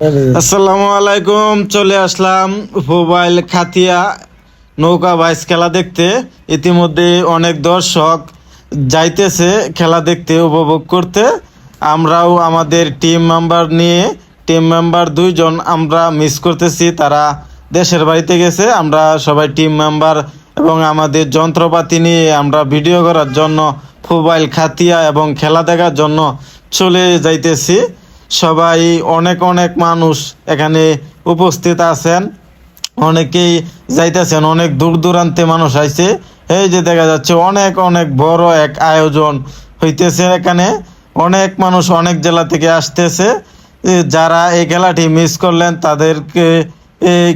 আসসালামু আলাইকুম, চলে আসলাম মোবাইল খাতিয়া নৌকা বাইস খেলা দেখতে। ইতিমধ্যে অনেক দর্শক যাইতেছে খেলা দেখতে, উপভোগ করতে। আমরাও আমাদের টিম মেম্বার নিয়ে টিম মেম্বার দুইজন আমরা মিস করতেছি। তারা দেশের বাড়িতে গেছে, আমরা সবাই টিম মেম্বার এবং আমাদের যন্ত্রপাতি নিয়ে আমরা ভিডিও করার জন্য মোবাইল খাতিয়া এবং খেলা দেখার জন্য চলে যাইতেছি। সবাই অনেক অনেক মানুষ এখানে উপস্থিত আছেন। অনেকেই যাইতেছেন, অনেক দূর দূরান্তে মানুষ আইছে। এই যে দেখা যাচ্ছে অনেক অনেক বড় এক আয়োজন হইতেছে এখানে। অনেক মানুষ অনেক জেলা থেকে আসতেছে। যারা এই খেলাটি মিস করলেন তাদেরকে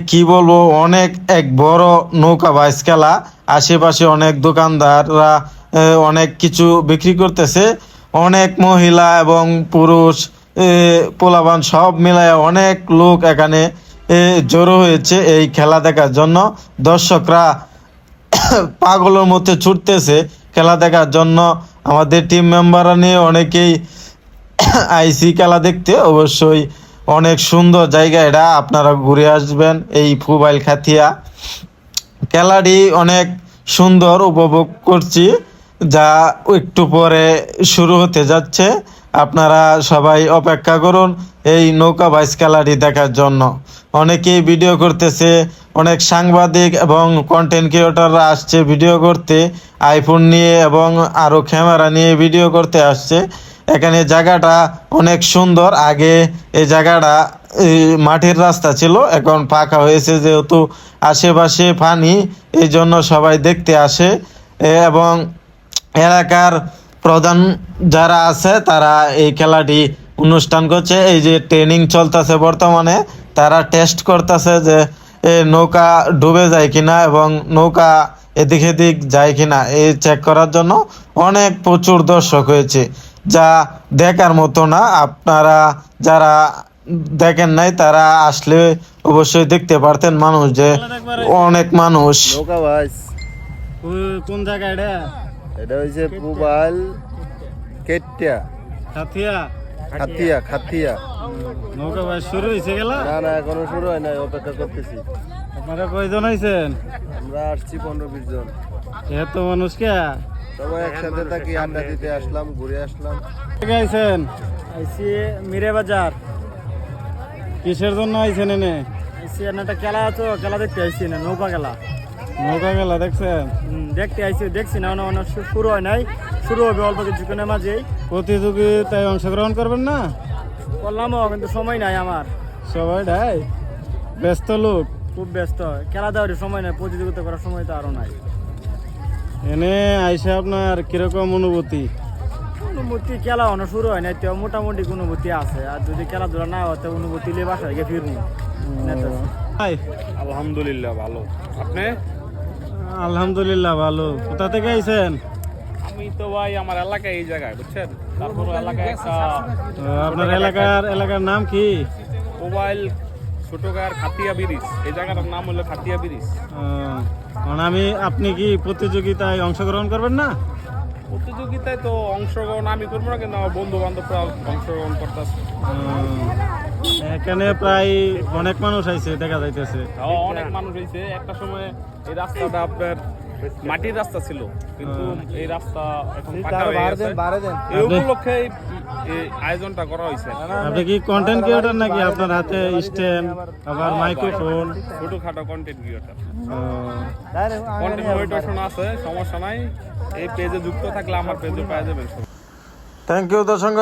কি বলব, অনেক এক বড় নৌকা বাইস খেলা আশেপাশে অনেক দোকানদাররা অনেক কিছু বিক্রি করতেছে। অনেক মহিলা এবং পুরুষ এ, পোলাপান সব মিলায় অনেক লোক এখানে জড়ো হয়েছে এই খেলা দেখার জন্য। দর্শকরা পাগলের মধ্যে ছুটতেছে খেলা দেখার জন্য। আমাদের টিম মেম্বাররা নিয়ে অনেকেই আইসি খেলা দেখতে অবশ্যই অনেক সুন্দর জায়গা এটা আপনারা ঘুরে আসবেন এই ফুবাইল খাতিয়া। খেলাটি অনেক সুন্দর উপভোগ করছি যা একটু পরে শুরু হতে যাচ্ছে। আপনারা সবাই অপেক্ষা করুন এই নৌকা বাইস খেলাটি দেখার জন্য। অনেকেই ভিডিও করতেছে, অনেক সাংবাদিক এবং কন্টেন্ট ক্রিয়েটররা আসছে ভিডিও করতে আইফোন নিয়ে এবং আরও ক্যামেরা নিয়ে ভিডিও করতে আসছে। এখানে জায়গাটা অনেক সুন্দর। আগে এই জায়গাটা মাটির রাস্তা ছিল, এখন পাকা হয়েছে যেহেতু আশেপাশে পানি, এই জন্য সবাই দেখতে আসে। এবং এলাকার প্রধান যারা আছে তারা এই খেলাটি অনুষ্ঠান করছে। এই যে ট্রেনিং চলতেছে বর্তমানে তারা টেস্ট করতেছে যে এ নৌকা ডুবে যায় কিনা এবং নৌকা এদিক এদিক যায় কিনা এই চেক করার জন্য অনেক প্রচুর দর্শক হয়েছে। যা দেখার মতো না আপনারা যারা দেখেন নাই তারা আসলে অবশ্যই দেখতে পারতেন মানুষ যে অনেক মানুষ। কোন জায়গা এটা হয়েছে পুবাল কেটিয়া। সাথিয়া খাতিয়া খাতিয়া নৌকা ভাই শুরু হয়েছে গেলা? না না এখনও শুরু হয় নাই অপেক্ষা করতেছি। আপনারা কয়জন আইছেন? আমরা আসছি পনেরো বিশ জন। এত মানুষ কে? সবাই একসাথে থাকি আড্ডা দিতে আসলাম ঘুরে আসলাম। আইছেন? আইসি মিরে বাজার। কিসের জন্য আইছেন এনে? আইসি একটা খেলা তো খেলা দেখতে আইসি না নৌকা খেলা নৌকা গেলা দেখছেন? দেখতে আইসি দেখছি না অনেক শুরু হয় নাই। শুরু হবে অল্প কিছুক্ষণের মাঝেই। প্রতিযোগিতায় অংশগ্রহণ করবেন না? করলামও কিন্তু সময় নাই আমার। সবাই ডাই ব্যস্ত লোক? খুব ব্যস্ত। খেলা দেওয়ার সময় নাই প্রতিযোগিতা করার সময় তো আরও নাই। এনে আইসে আপনার কীরকম অনুভূতি? অনুভূতি খেলা অনেক শুরু হয় নাই তো মোটামুটি অনুভূতি আছে। আর যদি খেলাধুলা না হয় তো অনুভূতি নিয়ে বাসায় গিয়ে ফিরবো। আলহামদুলিল্লাহ ভালো। আপনি? আলহামদুলিল্লাহ ভালো। কোথা থেকে আইছেন? আমি তো ভাই আমার এলাকায় এই জায়গায় বুঝছেন? তারপর এলাকায় একটা আপনার এলাকার এলাকার নাম কি? মোবাইল ছোটকার খাতিয়া ব্রিজ। এই জায়গাটার নাম হলো খাতিয়া ব্রিজ। আহ, আমি আপনি কি প্রতিযোগিতায় অংশগ্রহণ করবেন না? প্রতিযোগিতায় তো অংশগ্রহণ আমি করব না কিন্তু আমার বন্ধু বান্ধবরা অংশগ্রহণ করতেছে। এখানে প্রায় অনেক মানুষ আইছে দেখা যাইতেছে। অনেক মানুষ হয়েছে একটা সময় এই রাস্তাটা আপনার মাটির রাস্তা ছিল কিন্তু এই রাস্তা এখন পাকা হয়ে গেছে। এই উপলক্ষে এই- এই আয়োজনটা করা হয়েছে। আপনি কি কন্টেন্ট ক্রিয়েটর নাকি? আপনার হাতে স্ট্যান্ড আবার মাইক্রোফোন ছোটখাটো কন্টেন্ট ক্রিয়েটার কন্টেন্ট মোটিভেশন আছে সমস্যা নাই। এই পেজে যুক্ত থাকলে আমার পেজে পাওয়া যাবেন থ্যাংক ইউ দর্শক।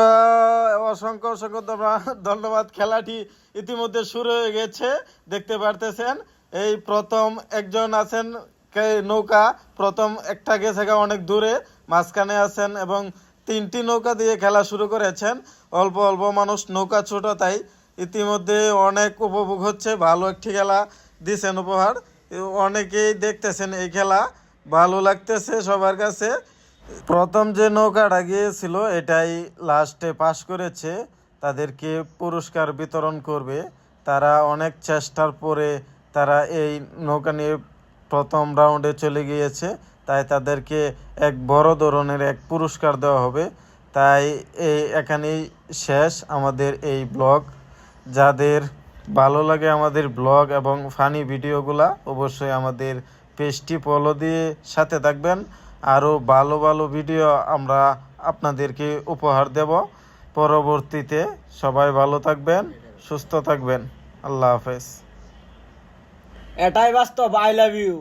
অসংখ্য অসংখ্য ধন্যবাদ- ধন্যবাদ। খেলাটি ইতিমধ্যে শুরু হয়ে গেছে দেখতে পারতেছেন। এই প্রথম একজন আছেন নৌকা প্রথম একটা গেছে অনেক দূরে, মাঝখানে আছেন এবং তিনটি নৌকা দিয়ে খেলা শুরু করেছেন। অল্প অল্প মানুষ নৌকা ছোট, তাই ইতিমধ্যে অনেক উপভোগ হচ্ছে। ভালো একটি খেলা দিছেন উপহার। অনেকেই দেখতেছেন এই খেলা। ভালো লাগতেছে সবার কাছে। প্রথম যে নৌকাটা গিয়েছিল, এটাই লাস্টে পাশ করেছে। তাদেরকে পুরস্কার বিতরণ করবে। তারা অনেক চেষ্টার পরে তারা এই নৌকা নিয়ে প্রথম রাউন্ডে চলে গিয়েছে, তাই তাদেরকে এক বড় ধরনের এক পুরস্কার দেওয়া হবে। তাই এই এখানেই শেষ আমাদের এই ব্লগ। যাদের ভালো লাগে আমাদের ব্লগ এবং ফানি ভিডিওগুলা, অবশ্যই আমাদের পেজটি ফলো দিয়ে সাথে থাকবেন। আরও ভালো ভালো ভিডিও আমরা আপনাদেরকে উপহার দেব। পরবর্তীতে সবাই ভালো থাকবেন, সুস্থ থাকবেন। আল্লাহ হাফেজ। এটাই বাস্তব আই লাভ ইউ